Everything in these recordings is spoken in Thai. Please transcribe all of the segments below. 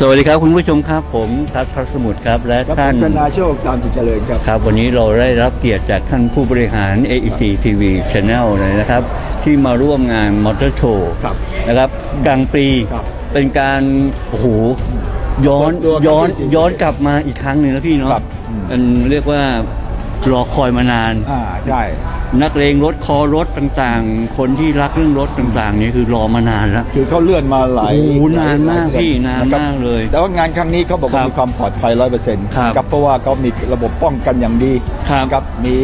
สวัสดีครับคุณผู้ชมครับ ผมทัศน์สมุทรครับ และครับผท่านมธนาโชคตามจิตเจริญครับ ครับวันนี้เราได้รับเกียรติจากท่านผู้บริหาร AEC TV Channel เลยนะครับ ที่มาร่วมงานมอเตอร์โชว์ครับนะครับกลางปีครับเป็นการโอ้โหย้อนเปิดตัวครั้งย้อนที่40ย้อนกลับมาอีกครั้งหนึ่งนะพี่เนาะครับอืม มันเรียกว่ารอคอยมานาน อ่าใช่ นักเลงรถคอรถต่างๆ คนที่รักเรื่องรถต่างๆนี่คือรอมานานแล้ว คือเขาเลื่อนมาหลายโอ้โหนานมากหลยพี่นานะครับมากเลย แต่ว่างานครั้งนี้เขาบอกครัว่าบมีความปลอดภัยร้อยเปอร์เซ็นต์ครับครับเพราะว่าเขามีระบบป้องกันอย่างดีครับครับมี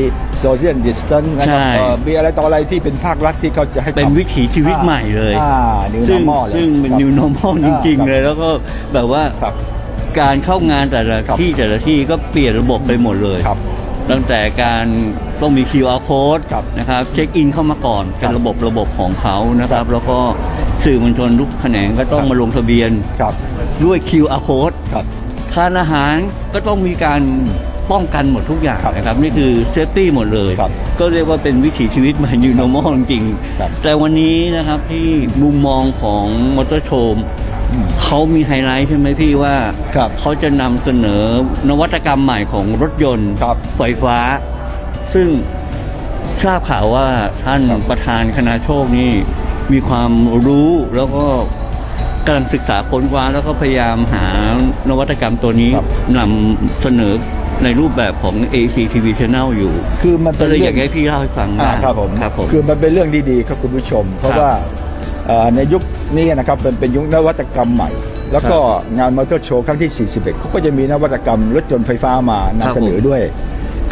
โซเชียลดิส a ทนนะครับใช่ เอ่อมีอะไรต่ออะไรที่เป็นภาครัฐที่เขาจะให้เป็นทำวิถีชีวิตใหม่เลย อ่า new ซึ่ง normal เลยซึ่งเป็น ครับ new normal จริงอ่าๆเลย แล้วก็แบบว่าครับ การเข้างานแต่ละครับที่แต่ละที่ก็เปลี่ยนระบบไปหมดเลย ครับ ตั้งแต่การต้องมี QR code ครับนะครับเช็คอินเข้ามาก่อนเป็นครับระบบระบบของเขานะครับครับ แล้วก็สื่อมวลชนทุกแขนงก็ต้องครับ มาลงทะเบียนครับด้วย QR code ครับ ทานอาหารก็ต้องมีการป้องกันหมดทุกอย่างครับนะครับนี่คือเซฟตี้หมดเลย ครับก็เรียกว่าเป็นวิถีชีวิตใหม่ New Normal จริงครับๆแต่วันนี้นะครับที่มุมมองของมอเตอร์โชมอืม เขามีไฮไลท์ใช่ไหมพี่ว่าครับเขาจะนำเสนอนวัตกรรมใหม่ของรถยนต์ครับไฟฟ้า ซึ่งทราบข่าวว่าท่านครับ ประธานคณะโชคนี่มีความรู้แล้วก็กำลังศึกษาค้นคว้าแล้วก็พยายามหานวัตกรรมตัวนี้ครับ นำเสนอในรูปแบบของ AC TV Channel อยู่ คือมันก็เป็นเลยอเรื่ยากให้พี่เล่าให้ฟังอ่าได้ครับผมครับผม คือมันเป็นเรื่องดีๆครับคุณผู้ชม เพราะครับว่าเอ่อ ในยุคนี้นะครับเป็นเป็นยุคนวัตกรรมใหม่ แล้วก็งานมอเตอร์โชว์ครั้งที่ 41เขาก็จะมีนวัตกรรมรถยนต์ไฟฟ้ามานำเสนอด้วย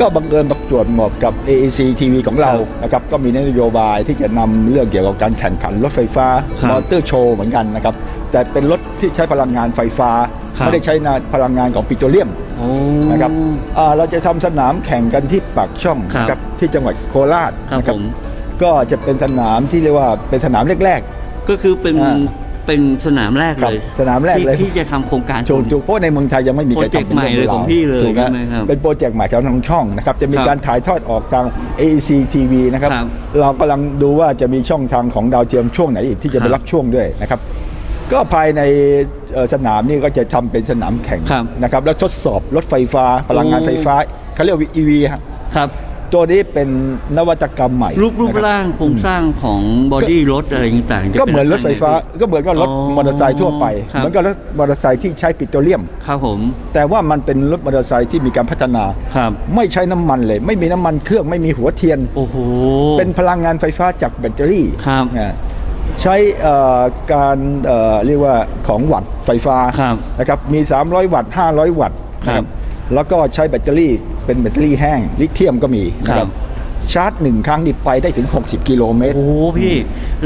ก็บังเอิญประจวบเหมาะกับ AAC TV ของเราครับนะครับก็มีนโยบายที่จะนำเรื่องเกี่ยวกับการแข่งขันรถไฟฟ้าครับมอเตอร์โชว์เหมือนกันนะครับแต่เป็นรถที่ใช้พลังงานไฟฟ้าครับไม่ได้ใช้พลังงานของปิโตรเลียมโอ้นะครับอ่าเราจะทำสนามแข่งกันที่ปากช่องครับนะครับที่จังหวัดโคราชครับนะผมก็จะเป็นสนามที่เรียกว่าเป็นสนามแรก ก็คือเป็นอ่า เป็นสนามแรกครับเลยสนามแรกเลยที่ที่จะทำโครงการๆถูกถูกเพราะในเมืองไทยยังไม่มีใครโปรเจกต์ทำเป็นใหม่เลยของพี่เลยถูกใช่ไหมครับเป็นโปรเจกต์ใหม่ของทางช่องนะครับจะมีครับการถ่ายทอดออกทาง AEC TV นะครับครับเรากำลังดูว่าจะมีช่องทางของดาวเทียมช่วงไหนอีกที่จะไปครับรับช่วงด้วยนะครับก็ภายในเอ่อสนามนี่ก็จะทำเป็นสนามแข่งครับนะครับแล้วทดสอบรถไฟฟ้า พลังงานโอ้ ไฟฟ้าเขาเรียกว่า EV ฮะ ครับ ตัวนี้เป็นนวัตกรรมใหม่รูปรูปนะคบร่างโครงสร้างของบอดี้รถอะไรต่างๆจะก็เหมือนรถไฟฟ้า ป็นก็เหมือนกับรถอ๋อมอเตอร์ไซค์ทั่วไป ครับ เหมือนกับรถมอเตอร์ไซค์ที่ใช้ปิโตรเลียม ครับผม แต่ว่ามันเป็นรถมอเตอร์ไซค์ที่มีการพัฒนา ครับ ไม่ใช้น้ำมันเลย ไม่มีน้ำมันเครื่องไม่มีหัวเทียน โอ้โห เป็นพลังงานไฟฟ้าจากแบตเตอรี่ครับนะใช้เอ่อการเอ่อเรียกว่าของวัตต์ไฟฟ้าครับนะครับมี 300 วัตต์500 วัตต์นะครับแล้วก็ใช้แบตเตอรี่ เป็นแบตเตอรี่แห้ง ลิเธียมก็มีนะคครัรับบชาร์จหนึ่งครั้งนี่ไปได้ถึง 60 กิโลเมตร โอ้โหพี่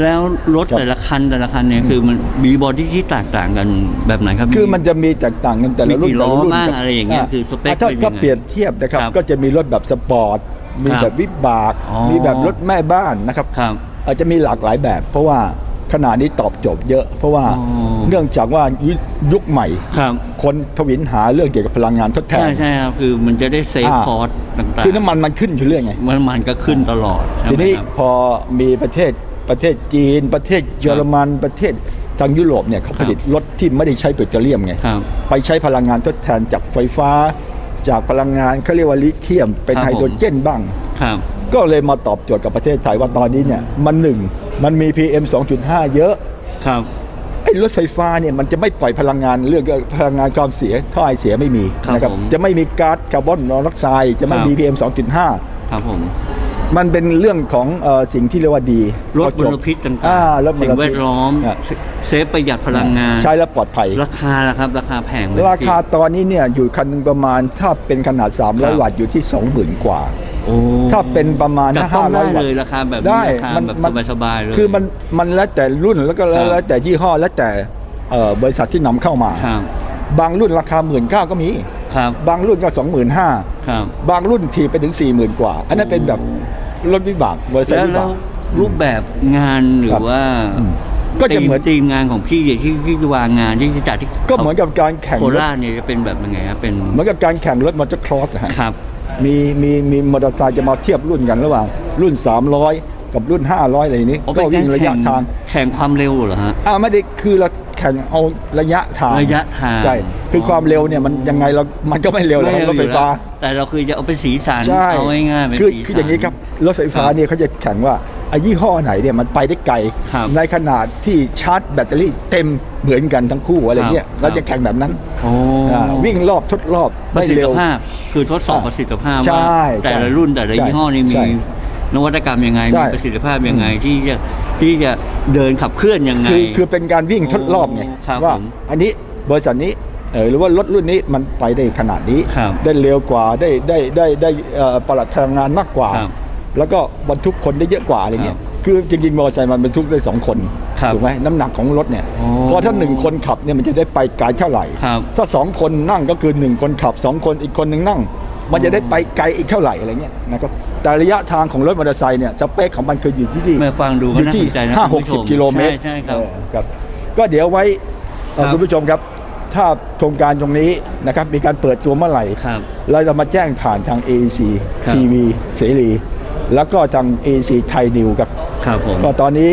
แล้วรถครับแต่ละคันแต่ละคันเนี่ยคือมันมีบอดี้ที่แตกต่างกันแบบไหนครับคือมันจะมีแตกต่างกันแต่ละรุ่นมีกี่ล้อแต่ละรุ่นบ้างคบอะไรอย่างเงี้ยคือสเปคถ้าเป็นยังไงถ้าเปรียบเทียบนะครับครับก็จะมีรถแบบสปอร์ตมีครับแบบวิบากอ๋อมีแบบรถแม่บ้านนะครับครับอาจจะมีหลากหลายแบบเพราะว่า ขณะนี้ตอบโจทย์เยอะ เพราะว่าอ๋อ เนื่องจากว่ายุยุคใหม่ ครับคนทวินหาเรื่องเกี่ยวกับพลังงานทดแทใช่น ใช่ครับคือมันจะได้เซฟอ่า คอร์สต่างๆคือน้ำมันมันขึ้นอยู่เรื่อยไง มันมันก็ขึ้นตลอดใช่ทีไหมนี้ครับ พอมีประเทศประเทศจีน ประเทศเยอรมันประเทศทางยุโรปเนี่ยเขาครับผลิตรถที่ไม่ได้ใช้ปิโตรเลียมไง ครับไปใช้พลังงานทดแทนจากไฟฟ้า จากพลังงานเขาเรียกว่าลิเธียม เป็นครับไฮโดรเจนบ้าง ครับ ก็เลยมาตอบโจทย์กับประเทศไทยว่าตอนนี้เนี่ยมันหนึ่ง มันมี PM 2.5 เยอะ ครับ ไอ้รถไฟฟ้าเนี่ยมันจะไม่ปล่อยพลังงานเรื่องพลังงานความเสียท่อไอเสียไม่มีครับนะครับผมจะไม่มีก๊าซคาร์บอนมอนอกไซด์จะไม่ครับมี PM 2.5 ครับผม มันเป็นเรื่องของเออสิ่งที่เรียกว่าดีลดพอมจบลพิษต่างอ่าลดมสิ่ลงแวพิษดล้อมอะเซฟประหยัดพลังงาน ใช้แล้วปลอดภัย ราคาล่ะครับ ราคาแพงไหมราคาพี่ ตอนนี้เนี่ยอยู่คันหนึงประมาณถ้าเป็นขนาดครับ300 วัตต์อยู่ที่ 20,000 กว่า โอ้ถ้าเป็นประมาณจับถ้าต้องได้500วัตเลยต์ราคาแบบนี้ได้ราคาแบบสบายๆเลย คือมันมันแล้วแต่รุ่นแล้วก็แล้วครับ แล้วแต่ยี่ห้อแล้วแต่เอ่อบริษัทที่นำเข้ามา ครับบางรุ่นราคาหมื่นเก้าก็มี ครับบางรุ่นก็สองหมื่นห้าครับ บางรุ่นทีไปถึงสี่หมื่นกว่า อันนั้นเป็นแบบรถวิบากบริษัทแล้ววิแล้บาวก รูปแบบงานหรืครัอบว่าอืมก็จะเหมือนทีมงานของพี่ที่ที่ที่วางงานที่จะจัดที่ก็เหมือนกับการแข่งโครถราชเนี่ยจะเป็นแบบยังไงครับเป็นเหมือนกับการแข่งรถมอเตอร์ครอสนะฮะ ครับ มีมีมีมอเตอร์ไซค์จะมาเทียบรุ่นกันระหว่างรุ่น 300 กับรุ่น 500 อะไรอย่างนี้อ๋อก็เป็นการวิ่งระยะทางแข่ข่งความเร็วเหรอฮะอ่าไม่ได้คือเราแข่งเอาระยะทางระยะทางใช่คือความเร็วเนี่ยมันยังไงเรา มันก็ไม่เร็วแล้วรถไฟฟ้า แต่เราคือจะเอาเป็นสีสันใช่เอาง่ายๆเป็นคือสีสันคืออย่างนี้ครับรถไฟฟ้าครับเนี่ยเขาจะแข่งว่า ไอ้ยี่ห้อไหนเนี่ยมันไปได้ไกล ครับในขนาดที่ชาร์จแบตเตอรี่เต็มเหมือนกันทั้งคู่อะไรเงี้ยครับเราจะแข่งแบบนั้นโอ้ อ่าวิ่งรอบทดรอบปได้ระสิทเร็ธิว ภาพ คือทดสอบอ่าประสิทธิภาพใช่ว่าแต่ละรุ่นแต่ละใช่ยี่ห้อนี่ใช่มีนวัตกรรมยังไงใช่ มีประสิทธิภาพยังไงที่จะที่จะเดินขับเคลื่อนยังไง คือคือเป็นการวิ่งทดรอบไงครับว่าผมอันนี้บริษัทนี้เออหรือว่ารถรุ่นนี้มันไปได้ขนาดนี้ ครับได้เร็วกว่าได้ได้ได้ได้เอ่อประหลัดพลังงานมากกว่า ครับ แล้วก็บรรทุกคนได้เยอะกว่าอะไรเงี้ยคือจริงๆมอเตอร์ไซค์มันบรรทุกได้สองคนครับถูกไหมน้ำหนักของรถเนี่ยอ๋อพอถ้าหนึ่งคนขับเนี่ยมันจะได้ไปไกลเท่าไหร่ ครับถ้าสองคนนั่งก็คือหนึ่งคนขับสองคนอีกคนหนึ่งนั่ง มันจะได้ไปไกลอีกเท่าไหร่อะไรเงี้ยนะครับแต่ระยะทางของรถมอเตอร์ไซค์เนี่ยสเปคของมันคืออยู่ที่ที่เมื่อฟังดูก็อยู่น่าที่สนใจนะห้าหคุณกผู้ชสิบกิโลเมตรใช่ใช่ครับ เออครับ ก็เดี๋ยวไว้เอ่อครับ คุณผู้ชมครับ ถ้าโครงการตรงนี้นะครับมีการเปิดตัวเมื่อไหร่ ครับ เราจะมาแจ้งผ่านทาง AEC ครับทีวีเสรี แล้วก็ทาง AEC ไทยนิวครับ ครับผมก็ตอนนี้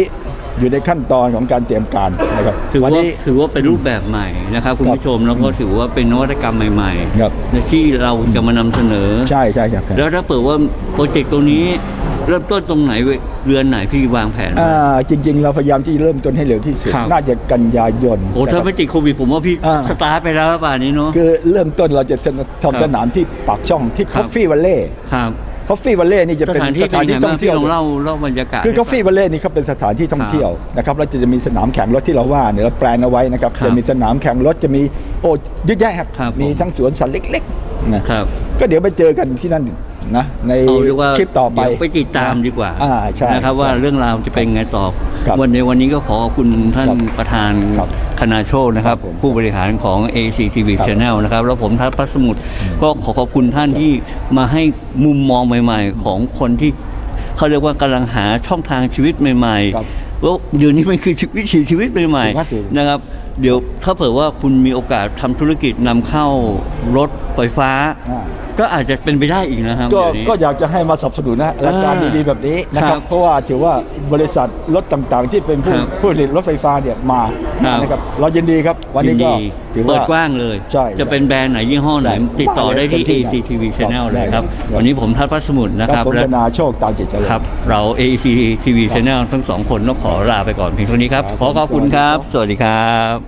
อยู่ในขั้นตอนของการเตรียมการนะครับถือวัว่านี้ ถือว่าเป็นรูปแบบใหม่นะครับ คุณครับผู้ชมแล้วก็ถือว่าเป็นนวัตกรรมใหม่ครับ ๆที่เราจะมานำเสนอ ใช่ใช่ใช่ครับแล้วถ้าเปิดว่าโปรเจกต์ตรงนี้เริ่มต้นตรงไหนเดือนไหนพี่วางแผนไว้ อ่าจริง ๆ เราพยายามที่เริ่มต้นให้เร็วที่สุด ครับ น่าจะกันยายนโอ้นะคถ้ารับไม่ติดโควิดผมว่าพี่อ่า สตาร์ทไปแล้วป่านนี้เนาะ คือเริ่มต้นเราจะครับทำสนามที่ปากช่องที่ครับ Coffee Valley ครับ Coffee Valley นี่จะสเป็นถานที่สถานที่เป็นท่ไงองบ้างเที่พี่ยวลองเล่าเล่าบรรยากาศคือให้ฟัง Coffee Valley นี่เขาเป็นสถานที่ท่องเที่ยวนะครับแล้วจะมีสนามแข่งรถที่เราว่าเนี่ยเราแปลนเอาไว้นะครับครับจะมีสนามแข่งรถจะมีโอ้เยอะแยะครับครับผมมีทั้งสวนสัตว์เล็กๆนะครับก็เดี๋ยวไปเจอกันที่นั่นนะในเอาเรียกว่าคลิปต่อไปเดี๋ยวไปติดตามดีกว่าอ่าใช่นะครับว่าใช่เรื่องราวจะเป็นไงต่อครับวันในวันนี้ก็ขอขอบคุณท่านครับประธาน ครับคณาโชคนะครับครับผมผู้บริหารของ ACTV ครับ Channel นะครับ แล้วผมทัศน์พัสมุทรก็ขอขอบคุณท่านที่มาให้มุมมองใหม่ ๆ ของคนที่เขาเรียกว่ากำลังหาช่องทางชีวิตใหม่ครับๆแล้วเดี๋ยวนี้มันคือวิถีชีวิตใหม่ถูกครับถูกๆนะครับเดี๋ยวถ้าเผื่อว่าคุณมีโอกาสทำธุรกิจนำเข้ารถไฟฟ้า อ่า ก็อาจจะเป็นไปได้อีกนะครับก็เดี๋ยวนี้ ก็อยากจะให้มาสนับสนุนนะรายการอ่าดีๆแบบนี้นะคครัรับบเพราะว่าถือว่าบริษัทรถต่างๆ ที่เป็นผู้ครับผู้ผลิตรถไฟฟ้าเนี่ยมาครับ นะครับเรายินดีครับวันนี้ก็ยิดีถือเปิว่าดกว้างเลย ใช่จะเป็นแบรนด์ไหนยี่ห้อไหน ใช่ติดต่อได้ที่มาเลย ACTV ครับ Channel เลยครับครับ วันนี้ผมทัศน์พัสมุทรนะคครัรับบผมและธนาโชคตามจิตเจริญ ครับ เรา ACTV Channel ทั้งสองคนต้องขอลาไปก่อนเพียงเท่านี้ครับครับขอขอบคุณสวัสดีคครัรับบสวัสดีครับ